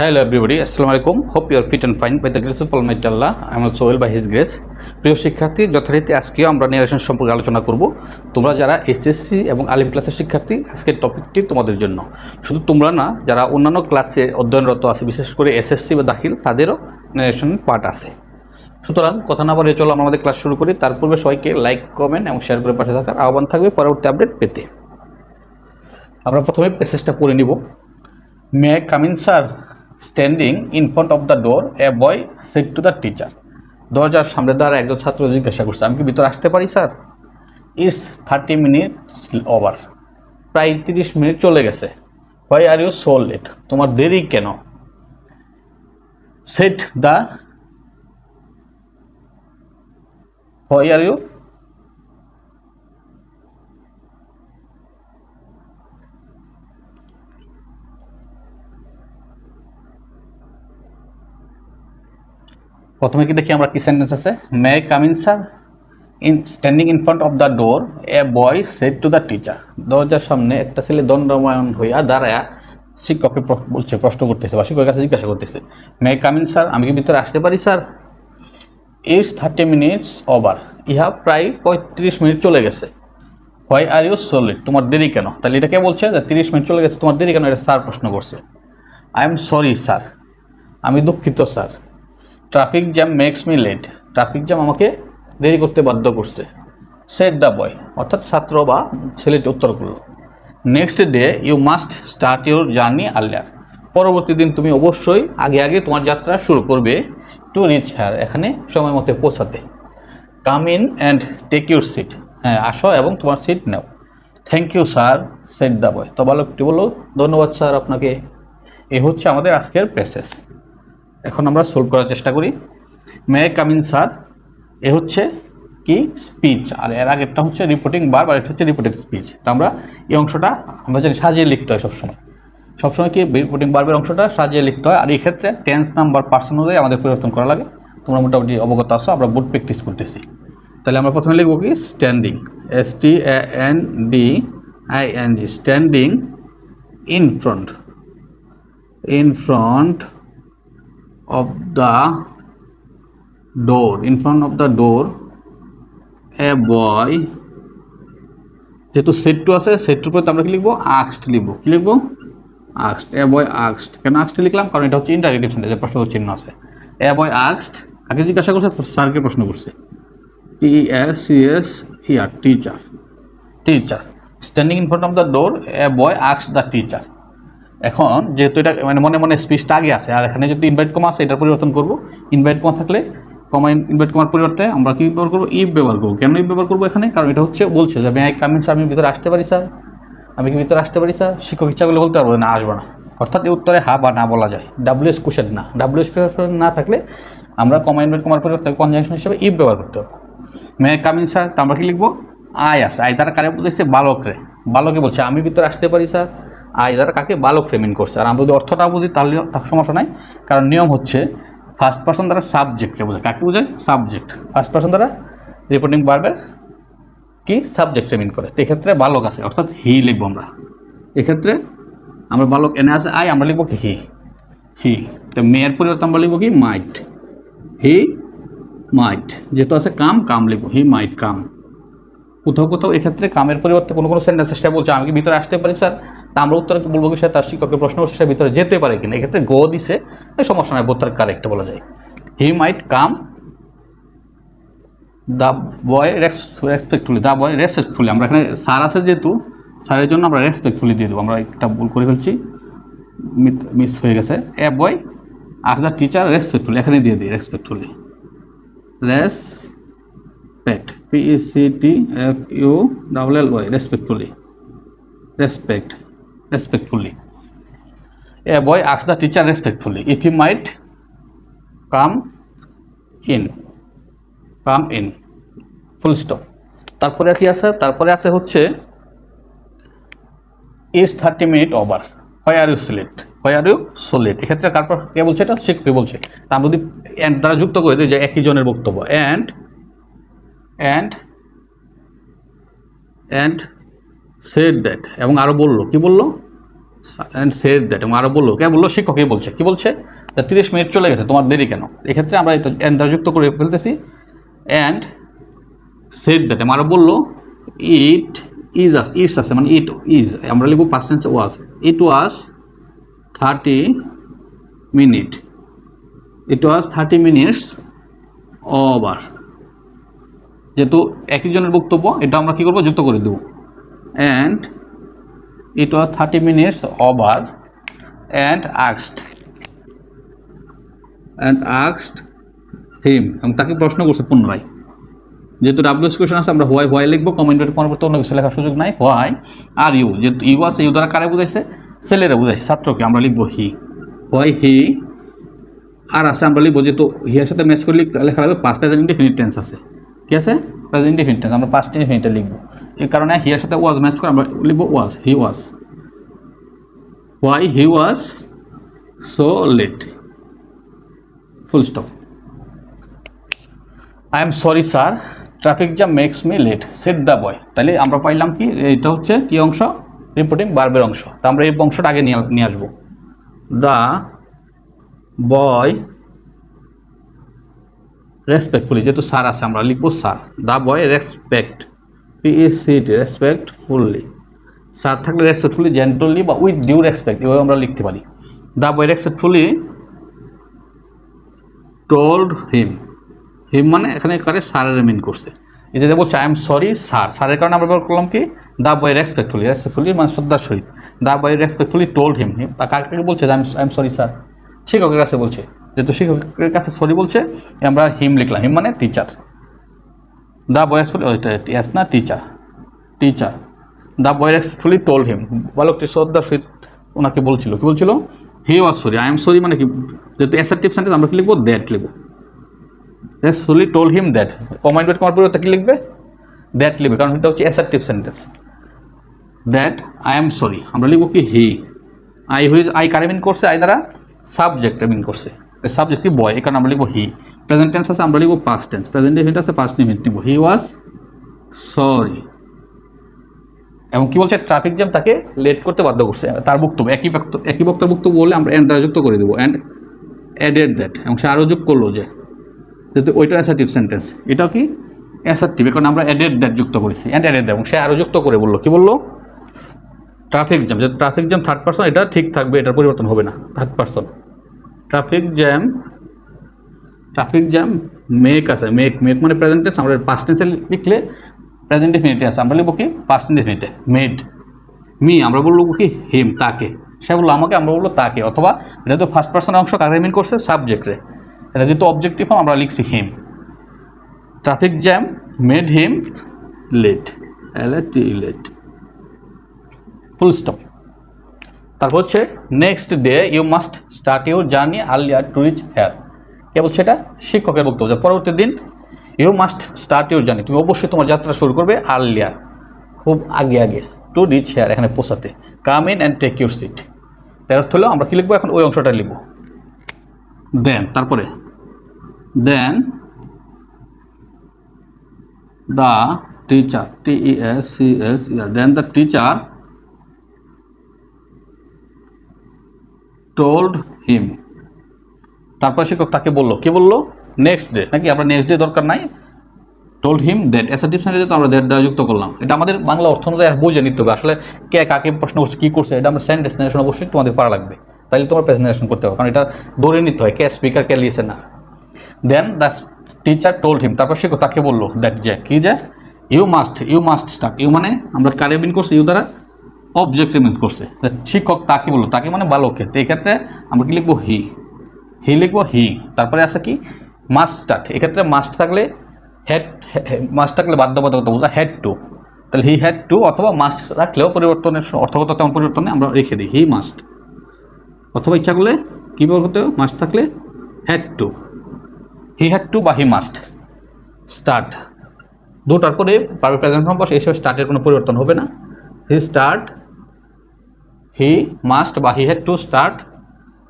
Hello everybody, Assalamu alaikum. Hope you are fit and fine. By the grace of Almighty Allah. I am also well by His grace. প্রিয় শিক্ষার্থী যথারীতি আজকেও আমরা নিরাশন সম্পর্কে আলোচনা করব। তোমরা যারা এসএসসি এবং আলিম ক্লাসের শিক্ষার্থী আজকের টপিকটি তোমাদের জন্য। শুধু তোমরা না যারা অন্যান্য ক্লাসে অধ্যয়নরত আছে বিশেষ করে এসএসসি বা দাখিল তাদেরও নিরাশন পার্ট আছে। সুতরাং কথা না বলে চলো আমরা আমাদের ক্লাস শুরু করি। তার পূর্বে সবাইকে লাইক কমেন্ট এবং শেয়ার করে পাশে থাকার আহ্বান থাকবে পরবর্তী আপডেট পেতে। আমরা প্রথমে প্যাসেজটা পড়ে নিব। May come in sir standing in front of the door a boy said to the teacher দরজার সামনে দ্বারা একজন ছাত্র জিজ্ঞাসা করছে, আমি কি ভিতরে আসতে পারি, sir? It's thirty minutes over প্রায় তিরিশ মিনিট চলে গেছে। Why are you so late তোমার দেরি কেন? Said the why are you প্রথমে কি দেখি আমরা কি সেন্টেন্স আছে? May come in sir in standing in front of the door a boy said to the teacher দরজার সামনে একটা ছেলে দণ্ডময়ন হইয়া দাঁড়ায়া শিক্ষককে বলছে, প্রশ্ন করতেছে বা শিক্ষকের কাছে জিজ্ঞাসা করতেছে মে কামিন স্যার আমি কি ভিতরে আসতে পারি sir it's thirty minutes over ইহা প্রায় পঁয়ত্রিশ মিনিট চলে গেছে। হোয়াই আর ইউ সলিড তোমার দেরি কেন? তাহলে এটা কে বলছে যে তিরিশ মিনিট চলে গেছে, তোমার দেরি কেন? এটা স্যার প্রশ্ন করছে। আই এম সরি স্যার আমি দুঃখিত sir traffic jam makes me late traffic jam আমাকে দেরি করতে বাধ্য করছে। সেট দ্য বয় অর্থাৎ ছাত্র বা ছেলেটি উত্তর করল। Next day you must start your journey earlier পরবর্তী দিন তুমি অবশ্যই আগে আগে তোমার যাত্রা শুরু করবে। টু হ্যার এখানে সময় মতো পৌঁছাতে। Come in and take your seat হ্যাঁ আসো এবং তোমার seat now. Thank you sir said the boy তো বালকটি বলো ধন্যবাদ স্যার আপনাকে। এ হচ্ছে আমাদের আজকের প্যাসেজ এখন আমরা সলভ করার চেষ্টা করি। মে কামিন স্যার এ হচ্ছে কি? স্পিচ আর এর আগেরটা হচ্ছে রিপোর্টিং বার আর এটা হচ্ছে রিপোর্টিং স্পিচ তো আমরা এই অংশটা, আমরা জানি সাজিয়ে লিখতে হয় সবসময়। সবসময় কি রিপোর্টিং বার্বের অংশটা সাজিয়ে লিখতে হয়। আর এই ক্ষেত্রে টেন্স নাম্বার পার্সন অনুযায়ী আমাদের পরিবর্তন করা লাগে। তোমরা মোটামুটি অবগত আসো আমরা বুট প্র্যাকটিস করতেছি। তাহলে আমরা প্রথমে লিখব কি? Standing S T N D I N G standing in front in front of the door, in front of the door, a boy, যেহেতু সেট টু আছে সেট টুর পরে আমরা কি লিখব? আক্সড লিখব। কি লিখব? আক্সড এ বয় আক্সড কেন আক্সড লিখলাম? কারণ এটা হচ্ছে ইন্টারগেটিভ সেন্টেন্স প্রশ্ন চিহ্ন আছে। এ বয় আক্সড কাকে জিজ্ঞাসা করছে? স্যারকে প্রশ্ন করছে। T S C S year teacher teacher standing in front of the door a boy asks the teacher এখন যেহেতু এটা মানে মনে মনে স্পিচটা আগে আছে, আর এখানে যদি ইনভাইট কমা আছে, এটার পরিবর্তন করব। ইনভাইট কমা থাকলে কমা ইনভাইট কমার পরিবর্তে আমরা কী ব্যবহার করব? ইফ ব্যবহার করব। কেন ইফ ব্যবহার করব এখানে? কারণ এটা হচ্ছে বলছে যে, আমি কামিন স্যার আমি ভিতরে আসতে পারি, স্যার। আমি কি ভিতরে আসতে পারি, স্যার? শিক্ষক ইচ্ছা করলে বলতে পারব না, আসব না। অর্থাৎ এই উত্তরে হা বা না বলা যায়। ডাব্লিউএস কোশ্চেন না। ডাব্লিউএস কোশ্চেন না থাকলে আমরা কমা ইনভাইট কমার পরিবর্তে কনজাংশন হিসেবে ইফ ব্যবহার করতে হবে মে কামিন স্যার তা আমরা কি লিখব? আয় আছে। আয় তারা কারে বুঝেছে বালকরে। বালকে বলছে, আমি ভিতরে আসতে পারি, স্যার। আয় দ্বারা কাকে? বালক রেমিন করছে। আর আমরা যদি অর্থটা বুঝি, তাহলে সমস্যা নাই। কারণ নিয়ম হচ্ছে ফার্স্ট পার্সন দ্বারা সাবজেক্টকে বোঝায়। কাকে বোঝায়? সাবজেক্ট ফার্স্ট পার্সন দ্বারা রিপোর্টিং বারবার কি? সাবজেক্ট রেমিন করে। এক্ষেত্রে বালক আছে, অর্থাৎ হি লিখব আমরা। এক্ষেত্রে আমরা বালক এনে আছে আয় আমরা লিখব কি? হি হি তো মেয়ের পরিবর্তে আমরা লিখব কি? মাইট হি মাইট যেহেতু আছে কাম কাম লিখব। হি মাইট কাম। কোথাও কোথাও এক্ষেত্রে কামের পরিবর্তে কোনো কোনো সেন্টেন্স সে বলছে। আমি কি ভিতরে আসতে পারি স্যার তা আমরা উত্তর বলব কি তার শিক্ষকের প্রশ্ন সে ভিতরে যেতে পারে কিনা। এক্ষেত্রে গো দিছে সমস্যা নাই বোধ কারেক্ট বলা যায়। He might come the boy respectfully the boy respectfully আমরা এখানে স্যার আছে যেহেতু, স্যারের জন্য আমরা রেসপেক্টফুলি দিয়ে দেবো। আমরা একটা ভুল করে ফেলছি মিস হয়ে গেছে। A boy as the teacher respectfully এখানে দিয়ে দিই রেসপেক্টফুলি রেস respect, p e c t f u double l y respectfully. Respect respectfully a boy asks the teacher respectfully, if he might come in come in. Full stop. তারপরে কি আছে? তারপরে আছে হচ্ছে is thirty minute over why are you select হয় are you so late এক্ষেত্রে তারপর কে বলছে এটা? শিক্ষক বলছে। তা যদি অ্যান্ড দ্বারা যুক্ত করে দিই যে একই জনের বক্তব্য। And and and said that এবং আরও বলল, কি বলল? অ্যান্ড সেড দ্যাট এবং আরও বলল, কে বলল? শিক্ষকই বলছে। কি বলছে? তিরিশ মিনিট চলে গেছে, তোমার দেরি কেন? এক্ষেত্রে আমরা এটা অ্যান্ড যুক্ত করে ফেলতেছি। অ্যান্ড সেড দ্যাট এবং আরও বলল ইট ইজ আস ইটস আছে মানে ইট ইজ আমরা লিখব past tense was it was thirty minute it was thirty minutes over যেহেতু একই জনের বক্তব্য, এটা আমরা কী করব? যুক্ত করে দেবো। And it was thirty minutes over and আক্সড and আক্সড হিম এবং তাকে প্রশ্ন করছে পুনরায়, যেহেতু ডাব্লিউএস কোয়েশন আছে, আমরা হোয়াই হোয়াই লিখব কমেন্টের পরবর্তী অন্য কিছু লেখার সুযোগ নাই। হোয়াই আর ইউ যেহেতু ইউ আছে ইউ দ্বারা কারে বুঝাইছে? ছেলেরা বুঝাইছে, ছাত্রকে, আমরা লিখব হি হোয়াই হি আর আছে, আমরা লিখব যেহেতু হিয়ার সাথে ম্যাচ করে লিখ- লাগবে পাঁচ প্রেজেন্ট ইনডিফিনিট টেন্স আছে। কি আছে? প্রেজেন্ট ইনডিফিনিট টেন্স আমরা পাঁচটা ইনডিফিনিটে লিখব। এই কারণে হিয়ার সাথে ওয়াজ ম্যাচ করে আমরা লিখব was he was why he was so late full stop I am sorry sir traffic jam makes me late said the boy তাহলে আমরা পাইলাম কি? এটা হচ্ছে কি অংশ? রিপোর্টিং বার্বের অংশ। তা আমরা এই অংশটা আগে নিয়ে নিয়ে আসব। দ্য বয় রেসপেক্টফুলি যেহেতু স্যার আছে, আমরা লিখব sir the boy respect PSCT respectfully sir থাকলে রেসপেক্টফুলি জেন্টলি বা উইথ ডিউ রেসপেক্ট এভাবে আমরা লিখতে পারি। The boy respectfully told him him মানে এখানে কারে স্যারের মিন করছে। এই যে বলছে আই এম সরি স্যার স্যারের কারণে আমরা ব্যবহার করলাম কি? দা বয় রেসপেক্টফুলি রেসপেক্টফুলি মানে শ্রদ্ধার সহিত। দা বয় রেসপেক্টফুলি টোল্ড হিম বা কার কাকে বলছে? আই এম সরি স্যার শিক্ষকের কাছে বলছে। যেহেতু শিক্ষকের কাছে সরি বলছে, আমরা হিম লিখলাম। হিম মানে teacher the boy respect S না teacher teacher the boy respectfully told him বালকটি শ্রদ্ধার সহিত ওনাকে বলছিল। কি বলছিল? He was sorry I am sorry মানে কি? যেহেতু অ্যাসার্টিভ সেন্টেন্স আমরা কি লিখব? দ্যাট লিখব। Respectfully told him that command bed করার পরিবর্তে কি লিখবে? দ্যাট লিখবে, কারণ এটা হচ্ছে assertive sentence that I am sorry আমরা লিখব কি? হি আই হুইজ আই কারে মিন করছে আই দ্বারা সাবজেক্ট মিন করছে। সাবজেক্ট কি? বয় এখানে আমরা লিখব হি প্রেজেন্ট টেন্স আছে, আমরা লিখব পাস্ট টেন্স প্রেজেন্ট ইভেন্ট আছে পাস্ট ইভেন্ট নিব হি ওয়াজ সরি এবং কি বলছে? ট্রাফিক জ্যাম তাকে লেট করতে বাধ্য করছে। তার বক্তব্য, একই একই বক্তার বক্তব্য বলে আমরা এন্ড যুক্ত করে দেবো। অ্যান্ড অ্যাডেড দ্যাট এবং সে আরও যোগ করল যে, যেহেতু ওইটা অ্যাসার্টিভ সেন্টেন্স এটাও কি? অ্যাসার্টিভ এখন আমরা অ্যাডেড দ্যাট যুক্ত করেছি। অ্যান্ড অ্যাডেড এবং সে আরও যুক্ত করে বলল। কি বলল? ট্রাফিক জ্যাম যেহেতু ট্রাফিক জ্যাম থার্ড পার্সন এটা ঠিক থাকবে, এটার পরিবর্তন হবে না third person traffic jam traffic jam make আছে মেক মেক মানে প্রেজেন্ট টেন্স আমরা পাস্ট টেন্সে লিখলে প্রেজেন্ট ডেফিনিটে আছে, আমরা লিখব কি? পাস্ট ডেফিনিটে মেড মি আমরা বলব কি? হিম তাকে। সে বলল, আমাকে? আমরা বলব, তাকে। অথবা এটা তো ফার্স্ট পার্সন অংশ কাকে মিন করছে? সাবজেক্টে এটা যেহেতু অবজেক্টিভ ফর্ম আমরা লিখছি him traffic jam made him late L late full stop তারপর হচ্ছে next day you must start your journey earlier to reach here কে বলছে এটা? শিক্ষকের বক্তব্য। যে পরবর্তী দিন you must start your journey তুমি অবশ্যই তোমার যাত্রা শুরু করবে আর্লিয়ার খুব আগে আগে। টু রিচ হেয়ার এখানে পৌঁছাতে। Come in and take your seat তার অর্থ হলো, আমরা কী লিখব? এখন ওই অংশটা লিখব। দেন তারপরে। Then the teacher T C S E R then the teacher told him তারপর শিক্ষক তাকে বলল। কি বলল? নেক্সট ডে নাকি আমরা নেক্সট ডে দরকার নাই? টোল্ড হিম দ্যাট অ্যাসার্টিভ সেন্টেন্সে তো আমরা দ্যাট দ্বারা যুক্ত করলাম। এটা আমাদের বাংলা অর্থ অনুযায়ী আর বুঝে নিতে হবে। আসলে কে কাকে প্রশ্ন করছে, কী করছে, এটা আমরা সেন্ট ডেস্টিনেশন অবশ্যই তোমাদের পারা লাগবে। তাহলে তোমার প্রেজেন্টেশন করতে হবে, কারণ এটা ধরে নিতে হয়, কে স্পিকার কে না then the teacher told him তারপর শিক্ষক তাকে বলল দ্যাট যে, কি যে? You must you must start you মানে আমরা কারে মিন করছি ইউ দ্বারা অবজেক্টিভ মিন করছে। শিক্ষক তাকে বলল, তাকে মানে বালককে। তো এক্ষেত্রে আমরা কি লিখব? হি হি লিখব হি তারপরে আছে কি? মাস্ট স্টার্ট এক্ষেত্রে মাস্ট থাকলে হেড মাস্ট থাকলে বাধ্যবাধকতা বোঝা হেড টু তাহলে হি হ্যাড টু অথবা মাস্ট রাখলেও পরিবর্তনের অর্থগত তেমন পরিবর্তনে আমরা রেখে দিই। হি মাস্ট অথবা ইচ্ছা করলে কী করতে মাস্ট থাকলে had to he had to বা হি মাস্ট স্টার্ট দুটার পরে পারবে প্রেজেন্ট বসে, এসব স্টার্টের কোনো পরিবর্তন হবে না। হি স্টার্ট হি মাস্ট বা he had to start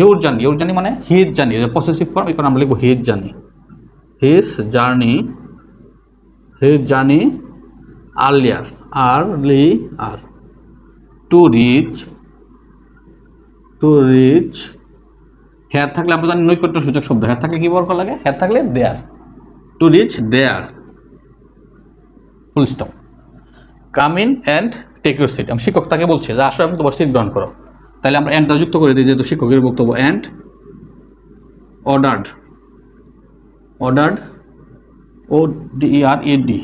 your journey your journey মানে হিজ জার্নি পসেসিভ ফর্ম এখন আমরা লিখব his journey his journey his journey earlier early R to reach to reach here থাকলে আমরা জানি নৈকট্য সূচক শব্দ। হেয়ার থাকলে কি ব্যবহার করা লাগে? হেয়ার থাকলে there to reach there full stop come in and take your seat আমি শিক্ষক তাকে বলছি, যে আসো আমি তোমার সিট গ্রহণ করো। তাহলে আমরা অ্যান্ডটা যুক্ত করে দিই, যেহেতু শিক্ষকের বক্তব্য and ordered ordered O D R E D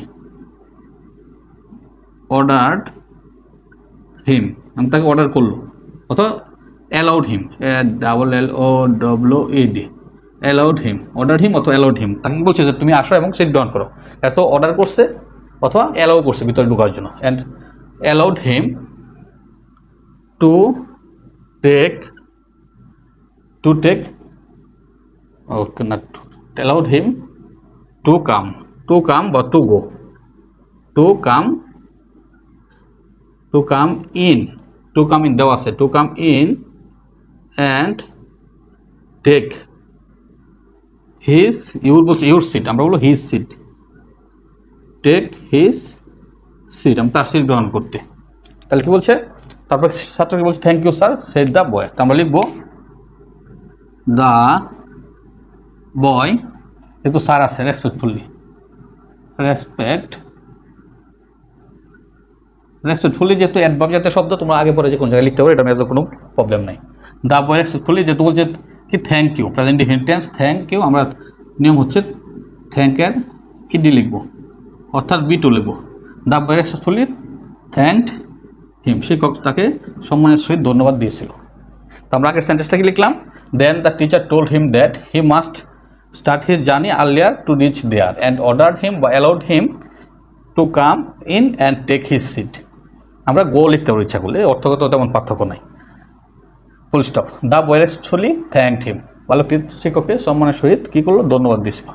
ordered him আমি তাকে অর্ডার করল অথবা allowed him double L O W E D allowed him order him অথবা অ্যালাউড হিম তাকে বলছে যে তুমি আসো এবং সিট গ্রহণ করো এত অর্ডার করছে অথবা অ্যালাউ করছে ভিতরে ঢোকার জন্য and allowed him to take to take okay না allowed him to come to come বা to go to come to come in to come in দেওয়া আছে to come in and take his your বলছে your seat আমরা বলব his seat take his seat আমি তার seat গ্রহণ করতে। তাহলে কি বলছে? তারপর ছাত্রকে বলছে thank you sir said the boy তা আমরা লিখব দ্য বয় যেহেতু স্যার আছে রেসপেক্টফুলি রেসপেক্ট রেসপেক্টফুলি যেহেতু অ্যাডভার্ব জাতীয় শব্দ, তোমরা আগে পরে যে কোনো জায়গায় লিখতে পারো, এটা মেজর কোনো প্রবলেম নাই। দা বয় রেসপেক্টফুলি যেহেতু বলছে কি thank you present tense thank you আমরা নিয়ম হচ্ছে থ্যাংক এর ইডি লিখব? অর্থাৎ বি টু লিখব। দা বয় রেসপেক্টফুলি থ্যাংকড হিম শিক্ষক তাকে সম্মানের সহিত ধন্যবাদ দিয়েছিল। তো আমরা আগে সেন্টেন্সটা কি লিখলাম? Then the teacher told him that he must start his journey earlier to reach there and order him বা allowed him to come in and take his seat আমরা গো লিখতে পারি ইচ্ছা করলে, অর্থগত তেমন পার্থক্য নাই। Full stop the boy respectfully thank him বালকটি শিক্ষককে সম্মানের সহিত কী করল? ধন্যবাদ দিয়েছিল।